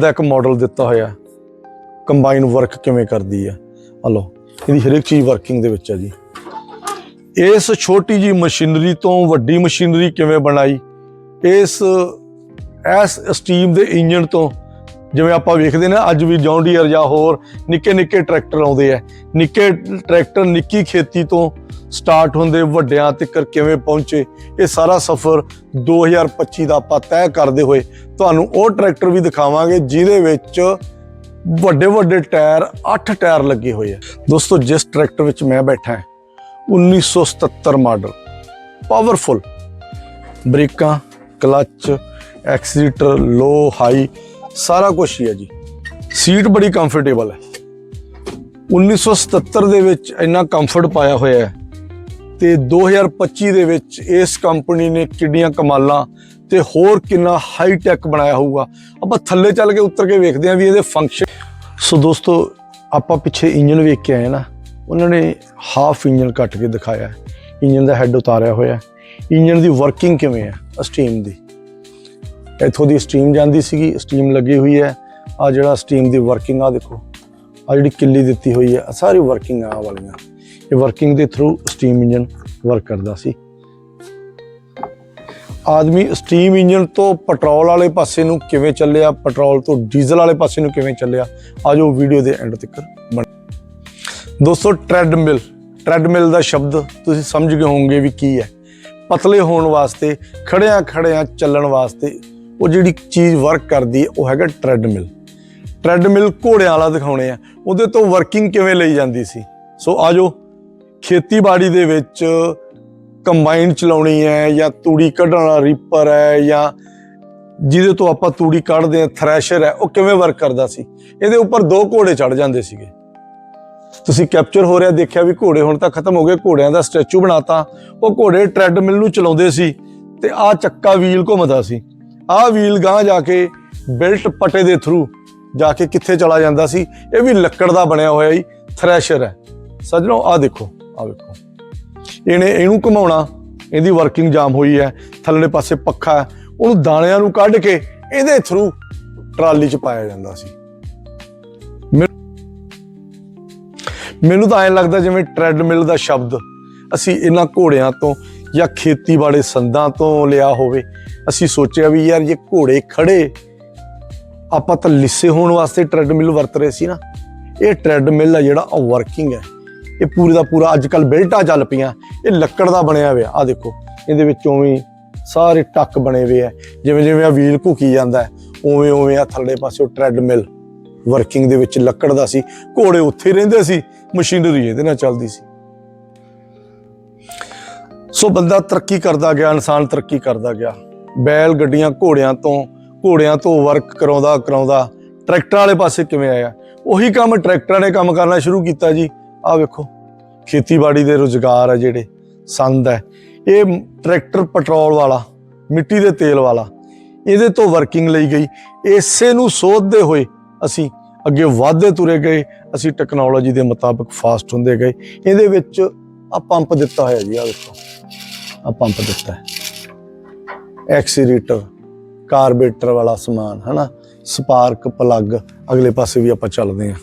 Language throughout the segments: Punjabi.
ਦਾ ਇੱਕ ਮਾਡਲ ਦਿੱਤਾ ਹੋਇਆ। ਕੰਬਾਈਨ ਵਰਕ ਕਿਵੇਂ ਕਰਦੀ ਆ? ਆ ਲਓ, ਇਹਦੀ ਹਰ ਇੱਕ ਚੀਜ਼ ਵਰਕਿੰਗ ਦੇ ਵਿੱਚ ਆ ਜੀ। ਇਸ ਛੋਟੀ ਜੀ ਮਸ਼ੀਨਰੀ ਤੋਂ ਵੱਡੀ ਮਸ਼ੀਨਰੀ ਕਿਵੇਂ ਬਣਾਈ? ਇਸ ਇਸ ਸਟੀਮ ਦੇ ਇੰਜਨ ਤੋਂ ਜਿਵੇਂ ਆਪਾਂ ਵੇਖਦੇ ਨਾ ਅੱਜ ਵੀ ਜੌਨ ਡੀਅਰ ਜਾਂ ਹੋਰ ਨਿੱਕੇ ਨਿੱਕੇ ਟਰੈਕਟਰ ਆਉਂਦੇ ਆ। ਨਿੱਕੇ ਟਰੈਕਟਰ ਨਿੱਕੀ ਖੇਤੀ ਤੋਂ ਸਟਾਰਟ ਹੁੰਦੇ, ਵੱਡਿਆਂ ਤੱਕ ਕਿਵੇਂ ਪਹੁੰਚੇ, ਇਹ ਸਾਰਾ ਸਫ਼ਰ 2025 ਦਾ ਆਪਾਂ ਤੈਅ ਕਰਦੇ ਹੋਏ ਤੁਹਾਨੂੰ ਉਹ ਟਰੈਕਟਰ ਵੀ ਦਿਖਾਵਾਂਗੇ, ਜਿਹਦੇ ਵਿੱਚ ਵੱਡੇ ਵੱਡੇ ਟਾਇਰ 8 ਟਾਇਰ ਲੱਗੇ ਹੋਏ ਆ। ਦੋਸਤੋ, ਜਿਸ ਟਰੈਕਟਰ ਵਿੱਚ ਮੈਂ ਬੈਠਾ ਹਾਂ 1977 ਮਾਡਲ ਪਾਵਰਫੁਲ ਬ੍ਰੇਕਾਂ, ਕਲੱਚ ਐਕਸੀਲੇਟਰ ਲੋ ਹਾਈ ਸਾਰਾ ਕੁਝ ਹੀ ਹੈ ਜੀ। ਸੀਟ ਬੜੀ ਕੰਫਰਟੇਬਲ ਹੈ। 1977 ਦੇ ਵਿੱਚ ਇੰਨਾ ਕੰਫਰਟ ਪਾਇਆ ਹੋਇਆ ਹੈ ਤੇ 2025 ਦੇ ਵਿੱਚ ਇਸ ਕੰਪਨੀ ਨੇ ਕਿੰਨੀਆਂ ਕਮਾਲਾਂ ਤੇ ਹੋਰ ਕਿੰਨਾ ਹਾਈ ਟੈਕ ਬਣਾਇਆ ਹੋਊਗਾ। ਆਪਾਂ ਥੱਲੇ ਚੱਲ ਕੇ ਉੱਤਰ ਕੇ ਵੇਖਦੇ ਹਾਂ ਵੀ ਇਹਦੇ ਫੰਕਸ਼ਨ ਸੋ ਦੋਸਤੋ, ਆਪਾਂ ਪਿੱਛੇ ਇੰਜਨ ਵੇਖ ਕੇ ਆਏ ਨਾ। ਉਹਨਾਂ ਨੇ ਹਾਫ ਇੰਜਨ ਕੱਟ ਕੇ ਦਿਖਾਇਆ ਇੰਜਨ ਦਾ ਹੈੱਡ ਉਤਾਰਿਆ ਹੋਇਆ ਹੈ। ਇੰਜਨ ਦੀ ਵਰਕਿੰਗ ਕਿਵੇਂ ਹੈ? ਸਟੀਮ ਦੀ। ਇੱਥੋਂ ਦੀ ਸਟੀਮ ਜਾਂਦੀ ਸੀਗੀ, ਸਟੀਮ ਲੱਗੀ ਹੋਈ ਹੈ। ਆ ਜਿਹੜਾ ਸਟੀਮ ਦੀ ਵਰਕਿੰਗ ਆ ਦੇਖੋ। ਆ ਜਿਹੜੀ ਕਿੱਲੀ ਦਿੱਤੀ ਹੋਈ ਹੈ ਸਾਰੀ ਵਰਕਿੰਗ ਆ ਵਾਲੀਆਂ। ਇਹ ਵਰਕਿੰਗ ਦੇ ਥਰੂ ਸਟੀਮ ਇੰਜਨ ਵਰਕ ਕਰਦਾ ਸੀ। ਆਦਮੀ ਸਟੀਮ ਇੰਜਨ ਤੋਂ ਪੈਟਰੋਲ ਵਾਲੇ ਪਾਸੇ ਨੂੰ ਕਿਵੇਂ ਚੱਲਿਆ, ਪੈਟਰੋਲ ਤੋਂ ਡੀਜ਼ਲ ਵਾਲੇ ਪਾਸੇ ਨੂੰ ਕਿਵੇਂ ਚੱਲਿਆ, ਆਜੋ ਵੀਡੀਓ ਦੇ ਐਂਡ ਤੱਕ ਬਣ ਦੋਸਤੋ ਟ੍ਰੈਡਮਿਲ ਟ੍ਰੈਡਮਿਲ ਦਾ ਸ਼ਬਦ ਤੁਸੀਂ ਸਮਝ ਗਏ ਹੋਵੋਗੇ ਵੀ ਕੀ ਹੈ। ਪਤਲੇ ਹੋਣ ਵਾਸਤੇ ਖੜਿਆਂ ਖੜਿਆਂ ਚੱਲਣ ਵਾਸਤੇ ਉਹ ਜਿਹੜੀ ਚੀਜ਼ ਵਰਕ ਕਰਦੀ ਹੈ, ਉਹ ਹੈਗਾ ਟ੍ਰੈਡਮਿਲ ਟ੍ਰੈਡਮਿਲ ਘੋੜਿਆਂ ਵਾਲਾ ਦਿਖਾਉਣੇ ਆ। ਉਹਦੇ ਤੋਂ ਵਰਕਿੰਗ ਕਿਵੇਂ ਲਈ ਜਾਂਦੀ ਸੀ? ਸੋ ਆਜੋ ਖੇਤੀਬਾੜੀ ਦੇ ਵਿੱਚ ਕੰਬਾਈਨ ਚਲਾਉਣੀ ਹੈ ਜਾਂ ਤੂੜੀ ਕੱਢਣ ਵਾਲਾ ਰੀਪਰ ਹੈ ਜਾਂ ਜਿਹਦੇ ਤੋਂ ਆਪਾਂ ਤੂੜੀ ਕੱਢਦੇ ਆ ਥ੍ਰੈਸ਼ਰ ਹੈ, ਉਹ ਕਿਵੇਂ ਵਰਕ ਕਰਦਾ ਸੀ? ਇਹਦੇ ਉੱਪਰ ਦੋ ਘੋੜੇ ਚੜ ਜਾਂਦੇ ਸੀਗੇ। ਤੁਸੀਂ ਕੈਪਚਰ ਹੋ ਰਿਹਾ, ਦੇਖਿਆ ਵੀ ਘੋੜੇ ਹੁਣ ਤਾਂ ਖਤਮ ਹੋ ਗਏ, ਘੋੜਿਆਂ ਦਾ ਸਟੈਚੂ ਬਣਾਤਾ। ਉਹ ਘੋੜੇ ਟ੍ਰੈਡਮਿਲ ਨੂੰ ਚਲਾਉਂਦੇ ਸੀ ਤੇ ਆਹ ਚੱਕਾ ਵੀਲ ਘੁੰਮਦਾ ਸੀ। ਆਹ ਵੀਲ ਗਾਂ ਜਾ ਕੇ ਬਿਲਟ ਪਟੇ ਦੇ ਥਰੂ ਜਾ ਕੇ ਕਿੱਥੇ ਚਲਾ ਜਾਂਦਾ ਸੀ, ਇਹ ਵੀ ਲੱਕੜ ਦਾ ਬਣਿਆ ਹੋਇਆ ਹੀ ਥ੍ਰੈਸ਼ਰ ਹੈ। ਸੱਜਣੋ, ਆਹ ਦੇਖੋ, ਆਹ ਵੇਖੋ। ਇਹਨੇ ਇਹਨੂੰ ਘੁਮਾਉਣਾ, ਇਹਦੀ ਵਰਕਿੰਗ ਜਾਮ ਹੋਈ ਹੈ, ਥੱਲੜੇ ਪਾਸੇ ਪੱਖਾ ਹੈ, ਉਹਨੂੰ ਦਾਣਿਆਂ ਨੂੰ ਕੱਢ ਕੇ ਇਹਦੇ ਥਰੂ ਟਰਾਲੀ 'ਚ ਪਾਇਆ ਜਾਂਦਾ ਸੀ। ਮੈਨੂੰ ਤਾਂ ਐਂ ਲੱਗਦਾ ਜਿਵੇਂ ਟ੍ਰੈਡਮਿਲ ਦਾ ਸ਼ਬਦ ਅਸੀਂ ਇਹਨਾਂ ਘੋੜਿਆਂ ਤੋਂ ਜਾਂ ਖੇਤੀਬਾੜੀ ਸੰਦਾਂ ਤੋਂ ਲਿਆ ਹੋਵੇ। ਅਸੀਂ ਸੋਚਿਆ ਵੀ ਯਾਰ ਜੇ ਘੋੜੇ ਖੜੇ, ਆਪਾਂ ਤਾਂ ਲਿੱਸੇ ਹੋਣ ਵਾਸਤੇ ਟ੍ਰੈਡਮਿਲ ਵਰਤ ਰਹੇ ਸੀ ਨਾ। ਇਹ ਟ੍ਰੈਡਮਿਲ ਆ ਜਿਹੜਾ ਉਹ ਵਰਕਿੰਗ ਹੈ। ਇਹ ਪੂਰੇ ਦਾ ਪੂਰਾ ਅੱਜ ਕੱਲ ਬਿਲਟਾਂ ਚੱਲ ਪਈਆਂ, ਇਹ ਲੱਕੜ ਦਾ ਬਣਿਆ ਹੋਇਆ ਆ ਦੇਖੋ, ਇਹਦੇ ਵਿੱਚ ਉਵੇਂ ਸਾਰੇ ਟੱਕ ਬਣੇ ਹੋਏ ਆ। ਜਿਵੇਂ ਜਿਵੇਂ ਆ ਵੀਲ ਘੁਕੀ ਜਾਂਦਾ ਉਵੇਂ ਉਵੇਂ ਆ ਥੱਲੇ ਪਾਸੇ ਉਹ ਟ੍ਰੈਡਮਿਲ ਵਰਕਿੰਗ ਦੇ ਵਿੱਚ ਲੱਕੜ ਦਾ ਸੀ। ਘੋੜੇ ਉੱਥੇ ਰਹਿੰਦੇ ਸੀ, ਮਸ਼ੀਨਰੀ ਇਹਦੇ ਨਾਲ ਚੱਲਦੀ ਸੀ। ਸੋ ਬੰਦਾ ਤਰੱਕੀ ਕਰਦਾ ਗਿਆ, ਇਨਸਾਨ ਤਰੱਕੀ ਕਰਦਾ ਗਿਆ। ਬੈਲ ਗੱਡੀਆਂ ਘੋੜਿਆਂ ਤੋਂ ਘੋੜਿਆਂ ਤੋਂ ਵਰਕ ਕਰਾਉਂਦਾ ਕਰਾਉਂਦਾ। ਟਰੈਕਟਰ ਵਾਲੇ ਪਾਸੇ ਕਿਵੇਂ ਆਇਆ? ਉਹੀ ਕੰਮ ਟਰੈਕਟਰਾਂ ਨੇ ਕੰਮ ਕਰਨਾ ਸ਼ੁਰੂ ਕੀਤਾ ਜੀ। ਆਹ ਵੇਖੋ, ਖੇਤੀਬਾੜੀ ਦੇ ਰੁਜ਼ਗਾਰ ਆ ਜਿਹੜੇ, ਸੰਦ ਹੈ ਇਹ ਟਰੈਕਟਰ ਪੈਟਰੋਲ ਵਾਲਾ, ਮਿੱਟੀ ਦੇ ਤੇਲ ਵਾਲਾ, ਇਹਦੇ ਤੋਂ ਵਰਕਿੰਗ ਲਈ ਗਈ। ਇਸੇ ਨੂੰ ਸੋਧਦੇ ਹੋਏ ਅਸੀਂ ਅੱਗੇ ਵਾਧੇ ਤੁਰੇ ਗਏ। ਅਸੀਂ ਟੈਕਨੋਲੋਜੀ ਦੇ ਮੁਤਾਬਕ ਫਾਸਟ ਹੁੰਦੇ ਗਏ। ਇਹਦੇ ਵਿੱਚ ਆ ਪੰਪ ਦਿੱਤਾ ਹੋਇਆ ਜੀ ਆ ਵੇਖੋ। ਆ ਪੰਪ ਦਿੱਤਾ ਹੈ। ਐਕਸੀਲੇਟਰ ਕਾਰਬੇਟਰ ਵਾਲਾ ਸਮਾਨ, ਹਨਾ? ਸਪਾਰਕ ਪਲੱਗ, ਅਗਲੇ ਪਾਸੇ ਵੀ ਆਪਾਂ ਚੱਲਦੇ ਹਾਂ।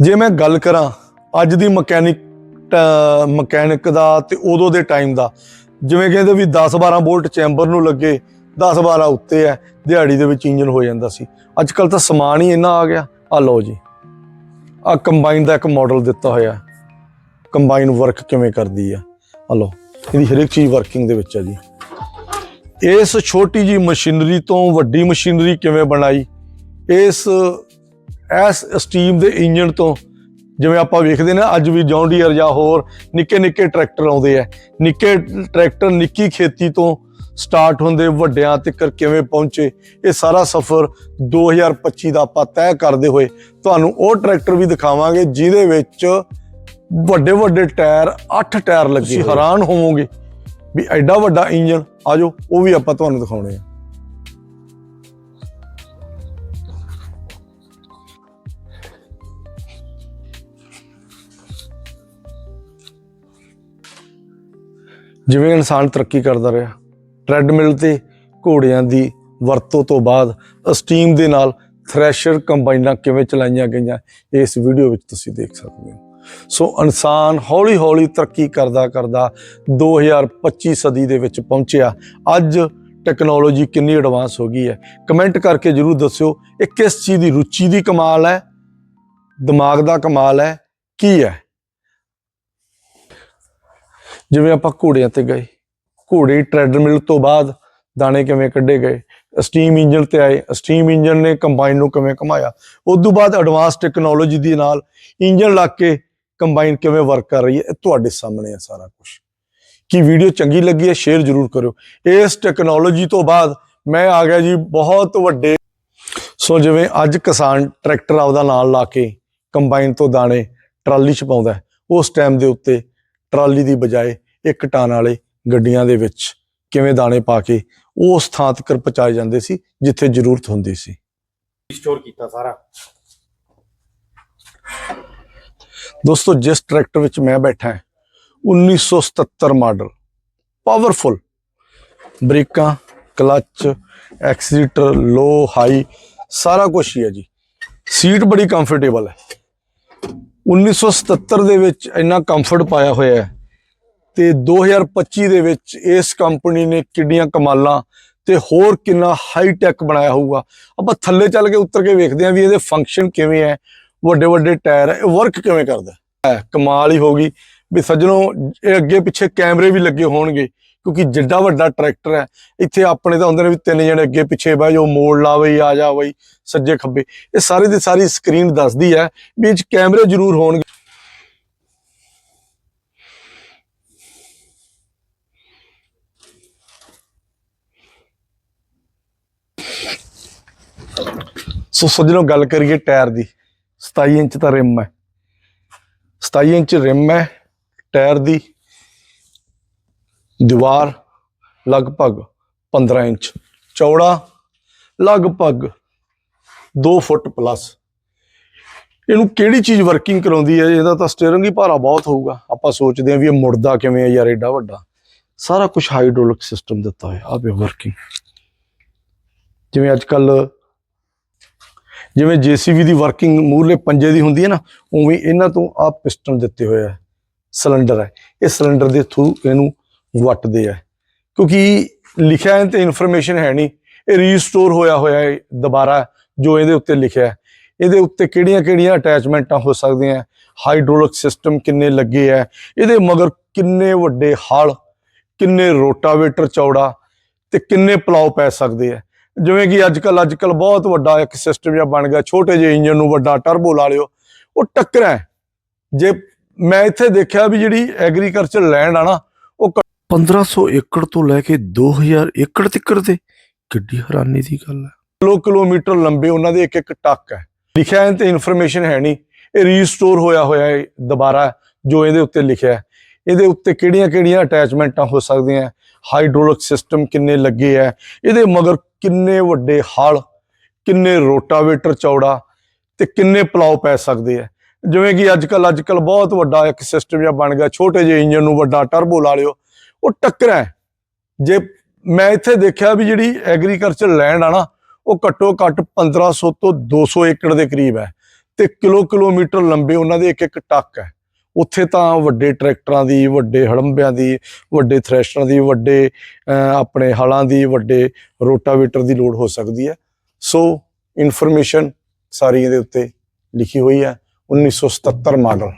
ਜੇ ਮੈਂ ਗੱਲ ਕਰਾਂ ਅੱਜ ਦੀ ਮਕੈਨਿਕ ਮਕੈਨਿਕ ਦਾ ਤੇ ਉਦੋਂ ਦੇ ਟਾਈਮ ਦਾ, ਜਿਵੇਂ ਕਹਿੰਦੇ ਵੀ 10-12 ਵੋਲਟ ਚੈਂਬਰ ਨੂੰ ਲੱਗੇ 10-12 ਉੱਤੇ ਹੈ, ਦਿਹਾੜੀ ਦੇ ਵਿੱਚ ਇੰਜਨ ਹੋ ਜਾਂਦਾ ਸੀ। ਅੱਜ ਕੱਲ ਤਾਂ ਸਮਾਨ ਹੀ ਇੰਨਾ ਆ ਗਿਆ। ਆ ਲਓ ਜੀ। ਆ ਕੰਬਾਈਨ ਦਾ ਇੱਕ ਮਾਡਲ ਦਿੱਤਾ ਹੋਇਆ। ਕੰਬਾਈਨ ਵਰਕ ਕਿਵੇਂ ਕਰਦੀ ਆ? ਆ ਲਓ, ਇਹਦੀ ਹਰ ਇੱਕ ਚੀਜ਼ ਵਰਕਿੰਗ ਦੇ ਵਿੱਚ ਆ ਜੀ। ਇਸ ਛੋਟੀ ਜੀ ਮਸ਼ੀਨਰੀ ਤੋਂ ਵੱਡੀ ਮਸ਼ੀਨਰੀ ਕਿਵੇਂ ਬਣਾਈ? ਇਸ ਇਸ ਸਟੀਮ ਦੇ ਇੰਜਨ ਤੋਂ ਜਿਵੇਂ ਆਪਾਂ ਵੇਖਦੇ ਨੇ ਅੱਜ ਵੀ ਜੌਨ ਡੀਅਰ ਜਾਂ ਹੋਰ ਨਿੱਕੇ ਨਿੱਕੇ ਟਰੈਕਟਰ ਆਉਂਦੇ ਆ। ਨਿੱਕੇ ਟਰੈਕਟਰ ਨਿੱਕੀ ਖੇਤੀ ਤੋਂ ਸਟਾਰਟ ਹੁੰਦੇ ਵੱਡਿਆਂ ਤੱਕ ਕਿਵੇਂ ਪਹੁੰਚੇ ਇਹ ਸਾਰਾ ਸਫ਼ਰ 2025 ਦਾ ਆਪਾਂ ਤੈਅ ਕਰਦੇ ਹੋਏ ਤੁਹਾਨੂੰ ਉਹ ਟਰੈਕਟਰ ਵੀ ਦਿਖਾਵਾਂਗੇ ਜਿਹਦੇ ਵਿੱਚ ਵੱਡੇ ਵੱਡੇ ਟਾਇਰ 8 ਟਾਇਰ ਲੱਗੇ ਹੈਰਾਨ ਹੋਵੋਗੇ। ਵੀ ਐਡਾ ਵੱਡਾ ਇੰਜਨ ਆਜੋ ਉਹ ਵੀ ਆਪਾਂ ਤੁਹਾਨੂੰ ਦਿਖਾਉਣੇ ਆ। ਜਿਵੇਂ ਇਨਸਾਨ ਤਰੱਕੀ ਕਰਦਾ ਰਿਹਾ। ਟ੍ਰੈਡਮਿਲ ਤੇ ਘੋੜਿਆਂ ਦੀ ਵਰਤੋਂ ਤੋਂ ਬਾਅਦ ਸਟੀਮ ਦੇ ਨਾਲ ਥ੍ਰੈਸ਼ਰ ਕੰਬਾਈਨਾਂ ਕਿਵੇਂ ਚਲਾਈਆਂ ਗਈਆਂ, ਇਸ ਵੀਡੀਓ ਵਿੱਚ ਤੁਸੀਂ ਦੇਖ ਸਕਦੇ ਹੋ। ਸੋ ਇਨਸਾਨ ਹੌਲੀ-ਹੌਲੀ ਤਰੱਕੀ ਕਰਦਾ ਕਰਦਾ 2025 ਸਦੀ ਦੇ ਵਿੱਚ ਪਹੁੰਚਿਆ। ਅੱਜ ਟੈਕਨੋਲੋਜੀ ਕਿੰਨੀ ਐਡਵਾਂਸ ਹੋ ਗਈ ਹੈ। ਕਮੈਂਟ ਕਰਕੇ ਜਰੂਰ ਦੱਸਿਓ ਇਹ ਕਿਸ ਚੀਜ਼ ਦੀ ਰੁਚੀ ਦੀ ਕਮਾਲ ਹੈ, ਦਿਮਾਗ ਦਾ ਕਮਾਲ ਹੈ, ਕੀ ਹੈ? ਜਿਵੇਂ ਆਪਾਂ ਘੋੜਿਆਂ ਤੇ ਗਏ, ਘੋੜੇ ਟ੍ਰੈਡਮਿਲ ਤੋਂ ਬਾਅਦ ਦਾਣੇ ਕਿਵੇਂ ਕੱਢੇ ਗਏ ਸਟੀਮ ਇੰਜਨ ਤੇ ਆਏ ਸਟੀਮ ਇੰਜਨ ਨੇ ਕੰਬਾਈਨ ਨੂੰ ਕਿਵੇਂ ਘਮਾਇਆ, ਉਸ ਤੋਂ ਬਾਅਦ ਐਡਵਾਂਸ ਟੈਕਨੋਲੋਜੀ ਦੇ ਨਾਲ ਇੰਜਨ ਲਾ ਕੇ ਕੰਬਾਈਨ ਕਿਵੇਂ ਵਰਕ ਕਰ ਰਹੀ ਹੈ, ਇਹ ਤੁਹਾਡੇ ਸਾਹਮਣੇ ਹੈ ਸਾਰਾ ਕੁਝ ਕੀ ਵੀਡੀਓ ਚੰਗੀ ਲੱਗੀ ਹੈ ਸ਼ੇਅਰ ਜ਼ਰੂਰ ਕਰਿਓ। ਇਸ ਟੈਕਨੋਲੋਜੀ ਤੋਂ ਬਾਅਦ ਮੈਂ ਆ ਗਿਆ ਜੀ ਬਹੁਤ ਵੱਡੇ। ਸੋ ਜਿਵੇਂ ਅੱਜ ਕਿਸਾਨ ਟਰੈਕਟਰ ਆਪਦਾ ਨਾਲ ਲਾ ਕੇ ਕੰਬਾਈਨ ਤੋਂ ਦਾਣੇ ਟਰਾਲੀ 'ਚ ਪਾਉਂਦਾ ਉਸ ਟਾਈਮ ਦੇ ਉੱਤੇ ਟਰਾਲੀ ਦੀ ਬਜਾਏ ਇੱਕ ਟਨ ਵਾਲੇ ਗੱਡੀਆਂ ਦੇ ਵਿੱਚ ਕਿਵੇਂ ਦਾਣੇ ਪਾ ਕੇ ਉਸ ਥਾਂ ਤੱਕ ਪਹੁੰਚਾਏ ਜਾਂਦੇ ਸੀ ਜਿੱਥੇ ਜ਼ਰੂਰਤ ਹੁੰਦੀ ਸੀ। ਸਟੋਰ ਕੀਤਾ ਸਾਰਾ। ਦੋਸਤੋ ਜਿਸ ਟਰੈਕਟਰ ਵਿੱਚ ਮੈਂ ਬੈਠਾ ਹਾਂ 1977 ਮਾਡਲ ਪਾਵਰਫੁਲ ਬ੍ਰੇਕਾਂ ਕਲੱਚ ਐਕਸੀਲੇਟਰ ਲੋ ਹਾਈ ਸਾਰਾ ਕੁਝ ਹੀ ਹੈ ਜੀ। ਸੀਟ ਬੜੀ ਕੰਫਰਟੇਬਲ ਹੈ। 1977 ਦੇ ਵਿੱਚ ਇੰਨਾ ਕੰਫਰਟ ਪਾਇਆ ਹੋਇਆ ਹੈ ਤੇ 2025 ਦੇ ਵਿੱਚ ਇਸ ਕੰਪਨੀ ਨੇ ਕਿੰਨੀਆਂ ਕਮਾਲਾਂ ਤੇ ਹੋਰ ਕਿੰਨਾ ਹਾਈ ਟੈਕ ਬਣਾਇਆ ਹੋਊਗਾ। ਆਪਾਂ ਥੱਲੇ ਚੱਲ ਕੇ ਉੱਤਰ ਕੇ ਵੇਖਦੇ ਹਾਂ ਵੀ ਇਹਦੇ ਫੰਕਸ਼ਨ ਕਿਵੇਂ ਹੈ, ਵੱਡੇ ਵੱਡੇ ਟਾਇਰ ਹੈ ਇਹ ਵਰਕ ਕਿਵੇਂ ਕਰਦਾ ਹੈ। ਕਮਾਲ ਹੀ ਹੋ ਗਈ ਵੀ ਸੱਜਣੋ, ਇਹ ਅੱਗੇ ਪਿੱਛੇ ਕੈਮਰੇ ਵੀ ਲੱਗੇ ਹੋਣਗੇ। ਕਿਉਂਕਿ ਜਿੱਡਾ ਵੱਡਾ ਟਰੈਕਟਰ ਹੈ, ਇੱਥੇ ਆਪਣੇ ਤਾਂ ਹੁੰਦੇ ਨੇ ਵੀ ਤਿੰਨ ਜਣੇ ਅੱਗੇ ਪਿੱਛੇ ਬਹਿ ਜਾਓ, ਮੋੜ ਲਾ ਬਈ, ਆ ਜਾ ਬਈ, ਸੱਜੇ ਖੱਬੇ। ਇਹ ਸਾਰੀ ਦੀ ਸਾਰੀ ਸਕਰੀਨ ਦੱਸਦੀ ਹੈ ਵੀ ਇਹ 'ਚ ਕੈਮਰੇ ਜ਼ਰੂਰ ਹੋਣਗੇ। ਸੋ ਸੱਜਣੋ, ਗੱਲ ਕਰੀਏ ਟਾਇਰ ਦੀ। 27 ਇੰਚ ਦਾ ਰਿਮ ਹੈ। 27 ਇੰਚ ਰਿਮ ਹੈ, ਟਾਇਰ ਦੀ। ਦੀਵਾਰ ਲਗਭਗ 15 ਇੰਚ, ਚੌੜਾ ਲਗਭਗ 2 ਫੁੱਟ ਪਲੱਸ ਇਹਨੂੰ ਕਿਹੜੀ ਚੀਜ਼ ਵਰਕਿੰਗ ਕਰਾਉਂਦੀ ਹੈ? ਇਹਦਾ ਤਾਂ ਸਟੀਅਰਿੰਗ ਹੀ ਭਾਰਾ ਬਹੁਤ ਹੋਊਗਾ। ਆਪਾਂ ਸੋਚਦੇ ਹਾਂ ਵੀ ਇਹ ਮੁੜਦਾ ਕਿਵੇਂ ਹੈ ਯਾਰ, ਏਡਾ ਵੱਡਾ। ਸਾਰਾ ਕੁਝ ਹਾਈਡ੍ਰੋਲਿਕ ਸਿਸਟਮ ਦਿੱਤਾ ਹੋਇਆ ਆ ਵੀ ਵਰਕਿੰਗ ਜਿਵੇਂ ਅੱਜ ਕੱਲ ਜਿਵੇਂ ਜੀਸੀਬੀ ਦੀ ਵਰਕਿੰਗ ਮੂਰਲੇ ਪੰਜੇ ਦੀ ਹੁੰਦੀ ਹੈ ਨਾ, ਉਵੇਂ ਇਹਨਾਂ ਤੋਂ ਆ ਪਿਸਟਨ ਦਿੱਤੇ ਹੋਏ ਹੈ ਸਿਲੰਡਰ ਹੈ। ਇਹ ਸਿਲੰਡਰ ਦੇ ਥਰੂ ਇਹਨੂੰ ਵੱਟਦੇ ਆ। ਕਿਉਂਕਿ ਲਿਖਿਆ ਹੈ ਤੇ ਇਨਫੋਰਮੇਸ਼ਨ ਹੈ ਨਹੀਂ। ਇਹ ਰੀਸਟੋਰ ਹੋਇਆ ਹੋਇਆ ਹੈ ਦੁਬਾਰਾ ਜੋ ਇਹਦੇ ਉੱਤੇ ਲਿਖਿਆ ਹੈ। ਇਹਦੇ ਉੱਤੇ ਕਿਹੜੀਆਂ ਕਿਹੜੀਆਂ ਅਟੈਚਮੈਂਟਾਂ ਹੋ ਸਕਦੀਆਂ ਹਾਈਡ੍ਰੋਲਿਕ ਸਿਸਟਮ ਕਿੰਨੇ ਲੱਗੇ ਆ ਇਹਦੇ ਮਗਰ ਕਿੰਨੇ ਵੱਡੇ ਹਲ, ਕਿੰਨੇ ਰੋਟਾਵੇਟਰ ਚੌੜਾ ਤੇ ਕਿੰਨੇ ਪਲਾਉ ਪੈ ਸਕਦੇ ਆ ਜਿਵੇਂ ਕਿ ਅੱਜ ਕੱਲ ਅੱਜ ਕੱਲ ਬਹੁਤ ਵੱਡਾ ਇੱਕ ਸਿਸਟਮ ਜਿਹਾ ਬਣ ਗਿਆ। ਛੋਟੇ ਜਿਹੇ ਇੰਜਨ ਨੂੰ ਵੱਡਾ ਟਰਬੋ ਲਾ ਲਿਓ। ਉਹ ਟੱਕਰਾਂ ਜੇ ਮੈਂ ਇੱਥੇ ਦੇਖਿਆ ਵੀ ਜਿਹੜੀ ਐਗਰੀਕਲਚਰ ਲੈਂਡ ਆ ਨਾ 1500 ਏਕੜ ਤੋਂ ਲੈ ਕੇ 2000 ਏਕੜ ਤੱਕ ਦੇ ਕਿੱਡੀ ਹੈਰਾਨੀ ਦੀ ਗੱਲ ਹੈ। ਕਿਲੋ ਕਿਲੋਮੀਟਰ ਲੰਬੇ ਉਹਨਾਂ ਦੇ ਇੱਕ ਇੱਕ ਟੱਕ ਹੈ। ਲਿਖਿਆ ਹੈ ਤੇ ਇਨਫੋਰਮੇਸ਼ਨ ਹੈ ਨਹੀਂ। ਇਹ ਰੀਸਟੋਰ ਹੋਇਆ ਹੋਇਆ ਹੈ ਦੁਬਾਰਾ ਜੋ ਇਹਦੇ ਉੱਤੇ ਲਿਖਿਆ ਹੈ। ਇਹਦੇ ਉੱਤੇ ਕਿਹੜੀਆਂ ਕਿਹੜੀਆਂ ਅਟੈਚਮੈਂਟਾਂ ਹੋ ਸਕਦੀਆਂ ਹਾਈਡ੍ਰੋਲਿਕ ਸਿਸਟਮ ਕਿੰਨੇ ਲੱਗੇ ਆ ਇਹਦੇ ਮਗਰ ਕਿੰਨੇ ਵੱਡੇ ਹਲ, ਕਿੰਨੇ ਰੋਟਾਵੇਟਰ ਚੌੜਾ ਤੇ ਕਿੰਨੇ ਪਲਾਉ ਪੈ ਸਕਦੇ ਆ ਜਿਵੇਂ ਕਿ ਅੱਜ ਕੱਲ ਅੱਜ ਕੱਲ ਬਹੁਤ ਵੱਡਾ ਇੱਕ ਸਿਸਟਮ ਜਿਹਾ ਬਣ ਗਿਆ। ਛੋਟੇ ਜਿਹੇ ਇੰਜਨ ਨੂੰ ਵੱਡਾ ਟਰਬੋ ਲਾ ਲਿਓ। ਉਹ ਟੱਕਰਾਂ ਹੈ। ਜੇ ਮੈਂ ਇੱਥੇ ਦੇਖਿਆ ਵੀ ਜਿਹੜੀ ਐਗਰੀਕਲਚਰ ਲੈਂਡ ਆ ਨਾ, ਉਹ ਘੱਟੋ ਘੱਟ 1500 ਤੋਂ 200 ਏਕੜ ਦੇ ਕਰੀਬ ਹੈ ਤੇ ਕਿਲੋ ਕਿਲੋਮੀਟਰ ਲੰਬੇ ਉਹਨਾਂ ਦੇ ਇੱਕ ਇੱਕ ਟੱਕ ਹੈ। ਉੱਥੇ ਤਾਂ ਵੱਡੇ ਟਰੈਕਟਰਾਂ ਦੀ, ਵੱਡੇ ਹੜੰਬਿਆਂ ਦੀ, ਵੱਡੇ ਥ੍ਰੈਸ਼ਰਾਂ ਦੀ, ਵੱਡੇ ਆਪਣੇ ਹਲਾਂ ਦੀ, ਵੱਡੇ ਰੋਟਾਵੇਟਰ ਦੀ ਲੋੜ ਹੋ ਸਕਦੀ ਹੈ। ਸੋ ਇਨਫੋਰਮੇਸ਼ਨ ਸਾਰੀ ਇਹਦੇ ਉੱਤੇ ਲਿਖੀ ਹੋਈ ਹੈ। 1977 ਮਾਡਲ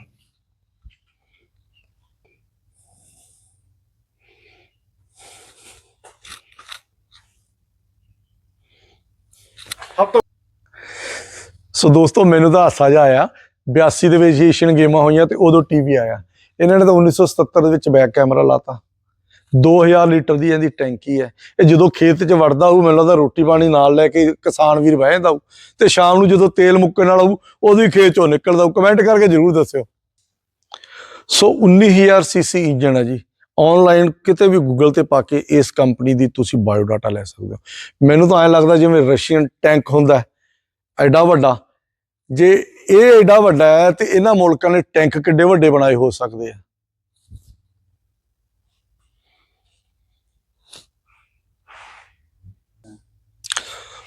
ਸਭ ਤੋਂ ਸੋ ਦੋਸਤੋ, ਮੈਨੂੰ ਤਾਂ ਹਾਸਾ ਜਿਹਾ ਆਇਆ। 82 ਦੇ ਵਿੱਚ ਏਸ਼ੀਅਨ ਗੇਮਾਂ ਹੋਈਆਂ ਤੇ ਉਦੋਂ ਟੀਵੀ ਆਇਆ। ਇਹਨਾਂ ਨੇ ਤਾਂ 1977 ਦੇ ਵਿੱਚ ਬੈਕ ਕੈਮਰਾ ਲਾਤਾ। 2000 ਲੀਟਰ ਦੀ ਇਹਦੀ ਟੈਂਕੀ ਹੈ। ਇਹ ਜਦੋਂ ਖੇਤ 'ਚ ਵੜਦਾ ਹੋਊ, ਮੈਨੂੰ ਲੱਗਦਾ ਰੋਟੀ ਪਾਣੀ ਨਾਲ ਲੈ ਕੇ ਕਿਸਾਨ ਵੀਰ ਬਹਿ ਜਾਂਦਾ ਹੋਊ। ਤੇ ਸ਼ਾਮ ਨੂੰ ਜਦੋਂ ਤੇਲ ਮੁੱਕਣ ਨਾਲ ਆਊ ਉਦੋਂ ਹੀ ਖੇਤ 'ਚੋਂ ਨਿਕਲਦਾ ਹੋਊ। ਕਮੈਂਟ ਕਰਕੇ ਜਰੂਰ ਦੱਸਿਓ। ਸੋ 19000 ਸੀਸੀ ਇੰਜਨ ਹੈ ਜੀ। ਆਨਲਾਈਨ ਕਿਤੇ ਵੀ ਗੂਗਲ ਤੇ ਪਾ ਕੇ ਇਸ ਕੰਪਨੀ ਦੀ ਤੁਸੀਂ ਬਾਇਓਡਾਟਾ ਲੈ ਸਕਦੇ ਹੋ। ਮੈਨੂੰ ਤਾਂ ਐਂ ਲੱਗਦਾ ਜਿਵੇਂ ਰਸ਼ੀਅਨ ਟੈਂਕ ਹੁੰਦਾ ਐਡਾ ਵੱਡਾ। ਜੇ ਇਹ ਐਡਾ ਵੱਡਾ ਹੈ ਤੇ ਇਹਨਾਂ ਮੁਲਕਾਂ ਨੇ ਟੈਂਕ ਕਿੱਡੇ ਵੱਡੇ ਬਣਾਏ ਹੋ ਸਕਦੇ ਆ?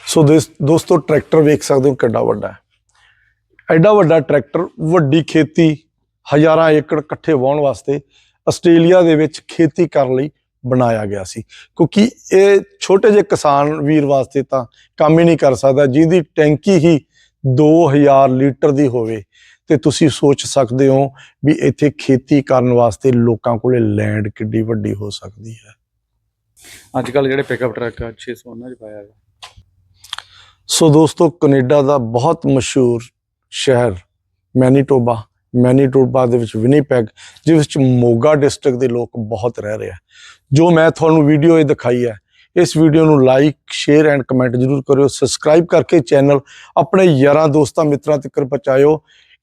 ਸੋ ਦੋਸਤੋ, ਟਰੈਕਟਰ ਵੇਖ ਸਕਦੇ ਹੋ ਕਿੱਡਾ ਵੱਡਾ ਹੈ। ਐਡਾ ਵੱਡਾ ਟਰੈਕਟਰ, ਵੱਡੀ ਖੇਤੀ, ਹਜ਼ਾਰਾਂ ਏਕੜ ਇਕੱਠੇ ਵਾਹਣ ਵਾਸਤੇ ਆਸਟ੍ਰੇਲੀਆ ਦੇ ਵਿੱਚ ਖੇਤੀ ਕਰਨ ਲਈ ਬਣਾਇਆ ਗਿਆ ਸੀ। ਕਿਉਂਕਿ ਇਹ ਛੋਟੇ ਜਿਹੇ ਕਿਸਾਨ ਵੀਰ ਵਾਸਤੇ ਤਾਂ ਕੰਮ ਹੀ ਨਹੀਂ ਕਰ ਸਕਦਾ, ਜਿਹਦੀ ਟੈਂਕੀ ਹੀ 2000 ਲੀਟਰ ਦੀ ਹੋਵੇ ਤੇ ਤੁਸੀਂ ਸੋਚ ਸਕਦੇ ਹੋ ਵੀ ਇੱਥੇ ਖੇਤੀ ਕਰਨ ਵਾਸਤੇ ਲੋਕਾਂ ਕੋਲੇ ਲੈਂਡ ਕਿੱਡੀ ਵੱਡੀ ਹੋ ਸਕਦੀ ਹੈ। ਅੱਜ ਕੱਲ ਜਿਹੜੇ ਪਿਕਅਪ ਟਰੱਕ ਆ 600 ਉਹਨਾਂ 'ਚ ਪਾਇਆ ਗਿਆ ਸੋ ਦੋਸਤੋ ਕੈਨੇਡਾ ਦਾ ਬਹੁਤ ਮਸ਼ਹੂਰ ਸ਼ਹਿਰ ਮੈਨੀਟੋਬਾ ਮੈਨੀਟੋਬਾ ਦੇ ਵਿੱਚ ਵਿਨੀਪੈਗ ਜਿਸ ਵਿੱਚ ਮੋਗਾ ਡਿਸਟ੍ਰਿਕਟ ਦੇ ਲੋਕ ਬਹੁਤ ਰਹਿ ਰਹੇ ਆ। ਜੋ ਮੈਂ ਤੁਹਾਨੂੰ ਵੀਡੀਓ ਇਹ ਦਿਖਾਈ ਹੈ ਇਸ ਵੀਡੀਓ ਨੂੰ ਲਾਈਕ ਸ਼ੇਅਰ ਐਂਡ ਕਮੈਂਟ ਜਰੂਰ ਕਰਿਓ। ਸਬਸਕ੍ਰਾਈਬ ਕਰਕੇ ਚੈਨਲ ਆਪਣੇ ਯਾਰਾਂ ਦੋਸਤਾਂ ਮਿੱਤਰਾਂ ਤੱਕ ਪਹੁੰਚਾਇਓ।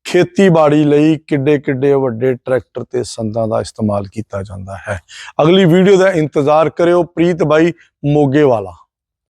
ਖੇਤੀਬਾੜੀ ਲਈ ਕਿੱਡੇ ਕਿੱਡੇ ਵੱਡੇ ਟਰੈਕਟਰ ਤੇ ਸੰਦਾਂ ਦਾ ਇਸਤੇਮਾਲ ਕੀਤਾ ਜਾਂਦਾ ਹੈ। ਅਗਲੀ ਵੀਡੀਓ ਦਾ ਇੰਤਜ਼ਾਰ ਕਰਿਓ। ਪ੍ਰੀਤ ਬਾਈ ਮੋਗੇ ਵਾਲਾ।